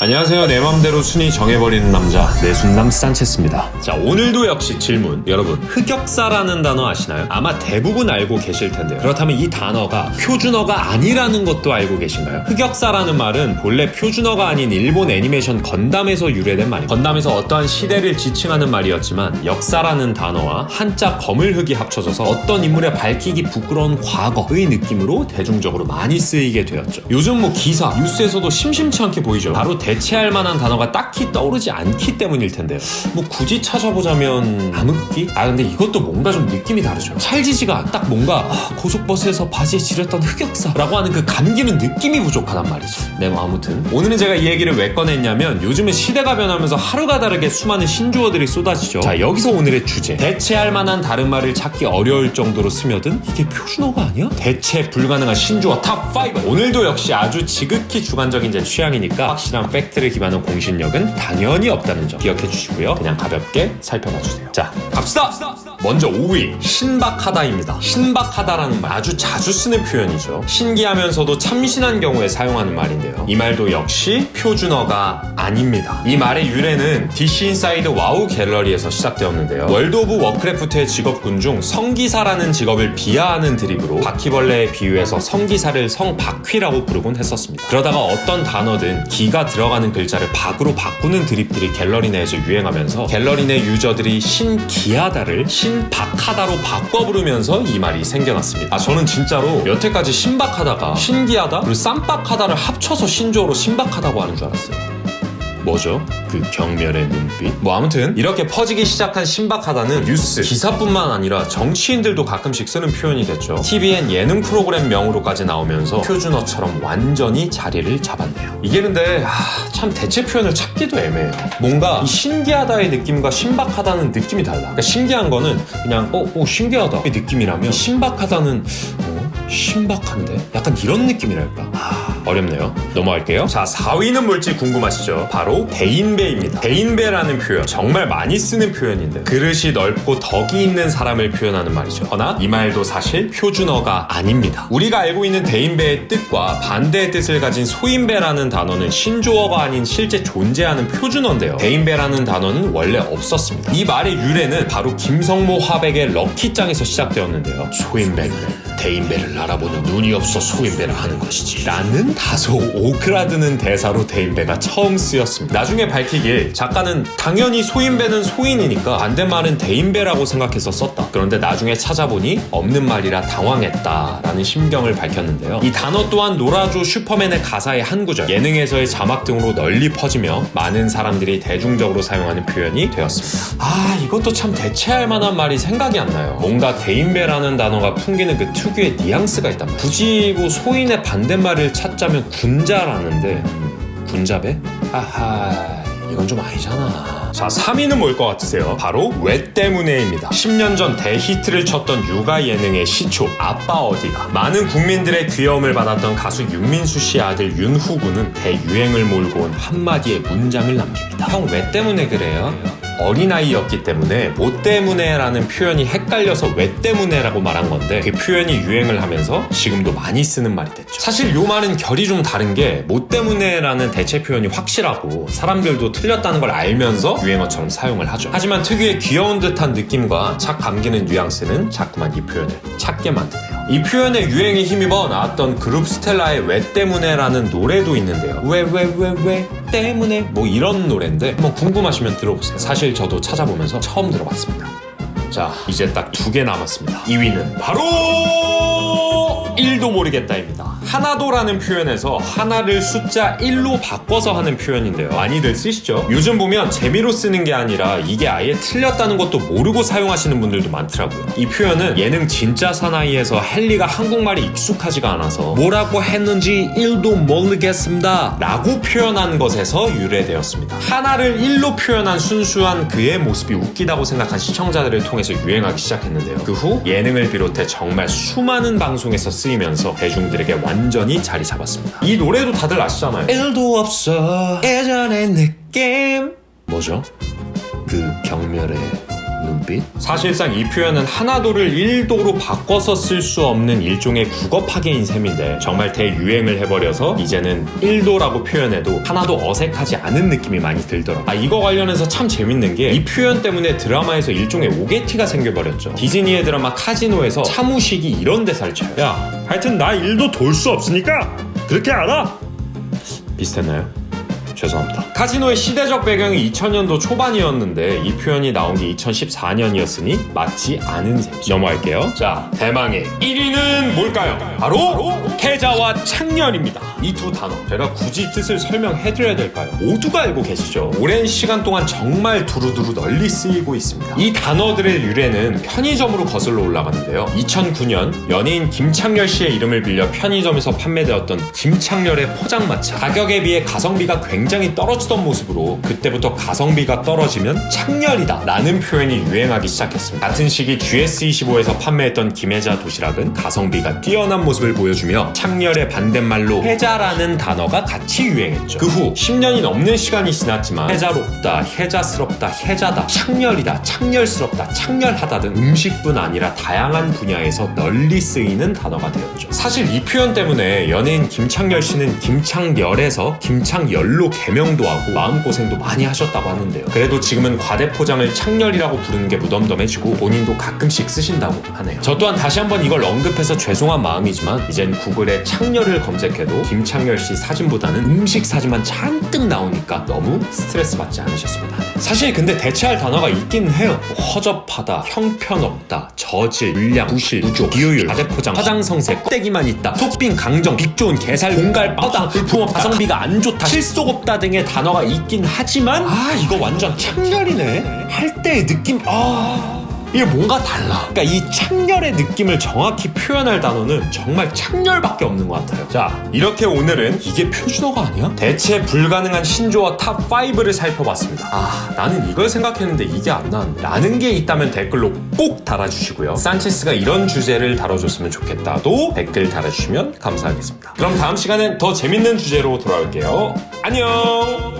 안녕하세요. 내 맘대로 순위 정해버리는 남자 내순남 산체스입니다. 자 오늘도 역시 질문. 여러분 흑역사라는 단어 아시나요? 아마 대부분 알고 계실 텐데요. 그렇다면 이 단어가 표준어가 아니라는 것도 알고 계신가요? 흑역사라는 말은 본래 표준어가 아닌 일본 애니메이션 건담에서 유래된 말입니다. 건담에서 어떠한 시대를 지칭하는 말이었지만 역사라는 단어와 한자 검을흑이 합쳐져서 어떤 인물의 밝히기 부끄러운 과거의 느낌으로 대중적으로 많이 쓰이게 되었죠. 요즘 뭐 기사, 뉴스에서도 심심치 않게 보이죠. 바로 대체할 만한 단어가 딱히 떠오르지 않기 때문일 텐데요. 뭐 굳이 찾아보자면 암흑기? 아 근데 이것도 뭔가 좀 느낌이 다르죠. 찰지지가 딱 뭔가 아, 고속버스에서 바지에 지렸던 흑역사라고 하는 그 감기는 느낌이 부족하단 말이죠. 네, 뭐 아무튼 오늘은 제가 이 얘기를 왜 꺼냈냐면 요즘은 시대가 변하면서 하루가 다르게 수많은 신조어들이 쏟아지죠. 자 여기서 오늘의 주제 대체할 만한 다른 말을 찾기 어려울 정도로 스며든 이게 표준어가 아니야? 대체 불가능한 신조어 탑 5 오늘도 역시 아주 지극히 주관적인 제 취향이니까 확실한 팩트를 기반한 공신력은 당연히 없다는 점 기억해 주시고요. 그냥 가볍게 살펴봐 주세요. 자 갑시다. 먼저 5위 신박하다입니다. 신박하다라는 말 아주 자주 쓰는 표현이죠. 신기하면서도 참신한 경우에 사용하는 말인데요. 이 말도 역시 표준어가 아닙니다. 이 말의 유래는 DC 인사이드 와우 갤러리에서 시작되었는데요. 월드 오브 워크래프트의 직업군 중 성기사라는 직업을 비하하는 드립으로 바퀴벌레에 비유해서 성기사를 성바퀴라고 부르곤 했었습니다. 그러다가 어떤 단어든 기가 들어가는 글자를 박으로 바꾸는 드립들이 갤러리 내에서 유행하면서 갤러리 내 유저들이 신기하다를 신 박하다로 바꿔 부르면서 이 말이 생겨났습니다. 아 저는 진짜로 여태까지 신박하다가 신기하다 그리고 쌈박하다를 합쳐서 신조어로 신박하다고 하는 줄 알았어요. 뭐죠? 그 경멸의 눈빛? 뭐 아무튼 이렇게 퍼지기 시작한 신박하다는 뉴스, 기사뿐만 아니라 정치인들도 가끔씩 쓰는 표현이 됐죠. TVN 예능 프로그램 명으로까지 나오면서 표준어처럼 완전히 자리를 잡았네요. 이게 근데 아, 참 대체 표현을 찾기도 애매해요. 뭔가 이 신기하다의 느낌과 신박하다는 느낌이 달라. 그러니까 신기한 거는 그냥 어, 어 신기하다 의 느낌이라면 신박하다는 어, 신박한데? 약간 이런 느낌이랄까? 아, 어렵네요. 넘어갈게요. 자, 4위는 뭘지 궁금하시죠? 바로 대인배입니다. 대인배라는 표현 정말 많이 쓰는 표현인데 그릇이 넓고 덕이 있는 사람을 표현하는 말이죠. 허나 이 말도 사실 표준어가 아닙니다. 우리가 알고 있는 대인배의 뜻과 반대의 뜻을 가진 소인배라는 단어는 신조어가 아닌 실제 존재하는 표준어인데요. 대인배라는 단어는 원래 없었습니다. 이 말의 유래는 바로 김성모 화백의 럭키짱에서 시작되었는데요. 소인배는 대인배를 알아보는 눈이 없어 소인배를 하는 것이지. 라는 다소 오그라드는 대사로 대인배가 처음 쓰였습니다. 나중에 밝히길 작가는 당연히 소인배는 소인이니까 반대말은 대인배라고 생각해서 썼다. 그런데 나중에 찾아보니 없는 말이라 당황했다라는 심경을 밝혔는데요. 이 단어 또한 노라조 슈퍼맨의 가사의 한 구절. 예능에서의 자막 등으로 널리 퍼지며 많은 사람들이 대중적으로 사용하는 표현이 되었습니다. 아 이것도 참 대체할 만한 말이 생각이 안 나요. 뭔가 대인배라는 단어가 풍기는 그 특유의 뉘앙 스가 있단 말이야. 굳이 뭐 소인의 반대말을 찾자면 군자라는데 군자배? 하하 이건 좀 아니잖아. 자, 3위는 뭘 것 같으세요? 바로 왜 때문에입니다. 10년 전 대히트를 쳤던 육아 예능의 시초 아빠 어디가 많은 국민들의 귀여움을 받았던 가수 윤민수 씨의 아들 윤후군은 대유행을 몰고 온 한마디의 문장을 남깁니다. 형 왜 때문에 그래요? 어린아이였기 때문에 뭐 때문에라는 표현이 헷갈려서 왜 때문에라고 말한 건데 그 표현이 유행을 하면서 지금도 많이 쓰는 말이 됐죠. 사실 요 말은 결이 좀 다른 게 뭐 때문에라는 대체 표현이 확실하고 사람들도 틀렸다는 걸 알면서 유행어처럼 사용을 하죠. 하지만 특유의 귀여운 듯한 느낌과 착 감기는 뉘앙스는 자꾸만 이 표현을 찾게 만드네요. 이 표현의 유행에 힘입어 나왔던 그룹 스텔라의 왜 때문에라는 노래도 있는데요. 왜왜 왜 왜 때문에 뭐 이런 노래인데 한번 궁금하시면 들어보세요. 사실 저도 찾아보면서 처음 들어봤습니다. 자, 이제 딱 두 개 남았습니다. 2위는 바로 1도 모르겠다입니다. 하나도라는 표현에서 하나를 숫자 1로 바꿔서 하는 표현인데요. 많이들 쓰시죠? 요즘 보면 재미로 쓰는 게 아니라 이게 아예 틀렸다는 것도 모르고 사용하시는 분들도 많더라고요. 이 표현은 예능 진짜 사나이에서 헨리가 한국말이 익숙하지가 않아서 뭐라고 했는지 1도 모르겠습니다. 라고 표현한 것에서 유래되었습니다. 하나를 1로 표현한 순수한 그의 모습이 웃기다고 생각한 시청자들을 통해서 유행하기 시작했는데요. 그 후 예능을 비롯해 정말 수많은 방송에서 쓰이면서 대중들에게 완 전히 자리 잡았습니다. 이 노래도 다들 아시잖아요. 1도 없어 예전의 느낌 뭐죠? 그 경멸의 눈빛? 사실상 이 표현은 하나도를 1도로 바꿔서 쓸 수 없는 일종의 국어 파괴인 셈인데 정말 대유행을 해버려서 이제는 1도라고 표현해도 하나도 어색하지 않은 느낌이 많이 들더라고요. 아 이거 관련해서 참 재밌는 게 이 표현 때문에 드라마에서 일종의 오게티가 생겨버렸죠. 디즈니의 드라마 카지노에서 차무식이 이런 대사를 쳐요. 야 하여튼 나 1도 돌 수 없으니까 그렇게 알아? 비슷했나요? 죄송합니다. 카지노의 시대적 배경이 2000년도 초반이었는데 이 표현이 나온 게 2014년이었으니 맞지 않은 셈. 넘어갈게요. 자, 대망의 1위는 뭘까요? 바로 패자와 창렬입니다. 이 두 단어 제가 굳이 뜻을 설명해드려야 될까요? 모두가 알고 계시죠? 오랜 시간 동안 정말 두루두루 널리 쓰이고 있습니다. 이 단어들의 유래는 편의점으로 거슬러 올라가는데요. 2009년 연예인 김창렬 씨의 이름을 빌려 편의점에서 판매되었던 김창렬의 포장마차 가격에 비해 가성비가 굉장히 떨어지던 모습으로 그때부터 가성비가 떨어지면 창렬이다 라는 표현이 유행하기 시작했습니다. 같은 시기 GS25에서 판매했던 김혜자 도시락은 가성비가 뛰어난 모습을 보여주며 창렬의 반대말로 해자라는 단어가 같이 유행했죠. 그 후 10년이 넘는 시간이 지났지만 해자롭다, 해자스럽다, 해자다, 창렬이다, 창렬스럽다, 창렬하다 등 음식뿐 아니라 다양한 분야에서 널리 쓰이는 단어가 되었죠. 사실 이 표현 때문에 연예인 김창렬 씨는 김창열에서 김창열로 개명도 하고 마음고생도 많이 하셨다고 하는데요. 그래도 지금은 과대포장을 창렬이라고 부르는 게 무덤덤해지고 본인도 가끔씩 쓰신다고 하네요. 저 또한 다시 한번 이걸 언급해서 죄송한 마음이지만 이젠 구글에 창렬을 검색해도 김창렬 씨 사진보다는 음식 사진만 잔뜩 나오니까 너무 스트레스 받지 않으셨습니다. 사실 근데 대체할 단어가 있긴 해요. 뭐 허접하다, 형편없다, 저질, 불량, 부실, 부족, 비효율, 과대포장, 화장성세, 껍데기만 있다, 속빈, 강정, 빅 좋은, 개살, 공갈, 빠다, 불품업, 가성비가 안 좋다, 실속 없다 등의 단어가 있긴 하지만 아 이거 완전 창렬이네. 할 때의 느낌 아. 이게 뭔가 달라. 그러니까 이 창렬의 느낌을 정확히 표현할 단어는 정말 창렬밖에 없는 것 같아요. 자, 이렇게 오늘은 이게 표준어가 아니야? 대체 불가능한 신조어 탑 5를 살펴봤습니다. 아, 나는 이걸 생각했는데 이게 안 나왔네. 라는 게 있다면 댓글로 꼭 달아주시고요. 산체스가 이런 주제를 다뤄줬으면 좋겠다도 댓글 달아주시면 감사하겠습니다. 그럼 다음 시간엔 더 재밌는 주제로 돌아올게요. 안녕!